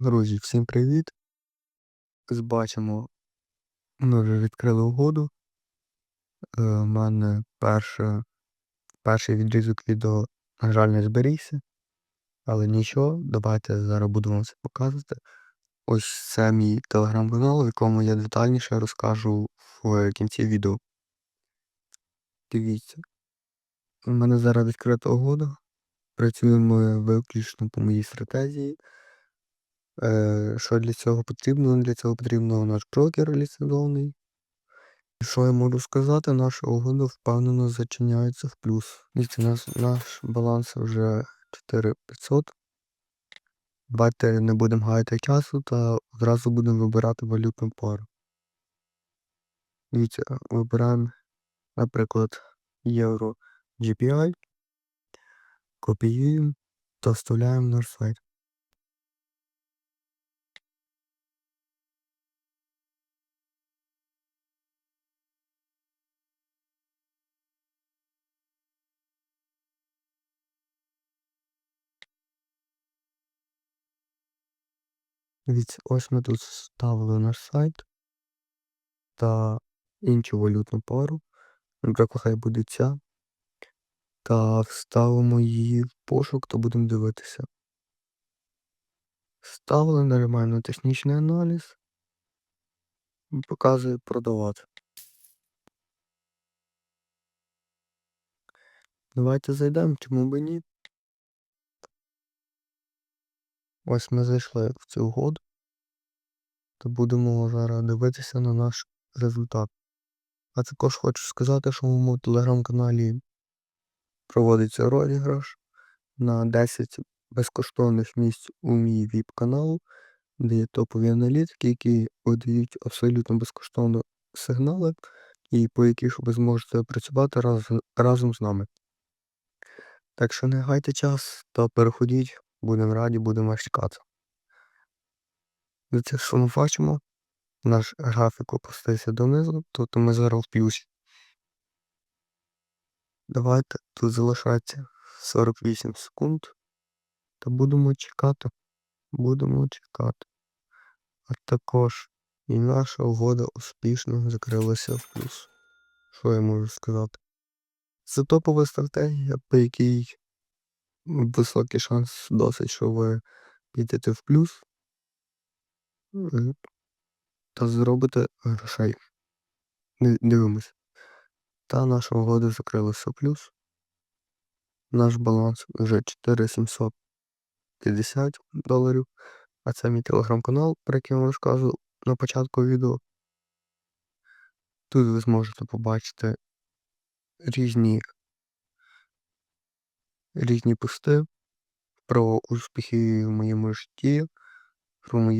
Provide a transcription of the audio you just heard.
Друзі, всім привіт! Бачимо, ми вже відкрили угоду. Е, У мене перше, перший відрізок відео, на жаль, не зберігся. Але нічого, давайте зараз буду вам це показувати. Ось це мій телеграм-канал, в якому я детальніше розкажу в кінці відео. Дивіться. У мене зараз відкрита угода. Працюємо виключно по моїй стратегії. Що для цього потрібно? Для цього потрібно наш брокер ліцензований. Що я можу сказати? Наша угода впевнено зачиняється в плюс. Дивіться, наш, наш баланс вже 4500. Давайте не будемо гаяти часу та одразу будемо вибирати валютну пару. Дивіться, вибираємо, наприклад, євро GPI, копіюємо та вставляємо наш сайт. Дивіться, ось ми тут вставили наш сайт та іншу валютну пару. Наприклад, хай буде ця. Та вставимо її в пошук та будемо дивитися. Вставили, нажимаємо на технічний аналіз. Показує продавати. Давайте зайдемо, чому б і ні. Ось ми зайшли в цю угоду. Та будемо зараз дивитися на наш результат. А також хочу сказати, що в моєму телеграм-каналі проводиться розіграш на 10 безкоштовних місць у мій ВІП-канал, де є топові аналітики, які видають абсолютно безкоштовно сигнали, і по яких ви зможете працювати раз, разом з нами. Так що не гайте час та переходіть, будемо раді, будемо чекати. Це що ми бачимо, наш графік опустився донизу, тобто ми зараз в плюсі. Давайте тут залишається 48 секунд. Та будемо чекати. Будемо чекати. А також і наша угода успішно закрилася в плюс. Що я можу сказати? Це топова стратегія, по якій високий шанс досить, що ви підете в плюс е, та зробите грошей. Ди- Дивимось. Та наша угода закрилася в плюс. Наш баланс вже 4750 доларів. А це мій телеграм-канал, про який я вам розказував на початку відео. Тут ви зможете побачити різні, різні пости про успіхи в моєму житті, про мої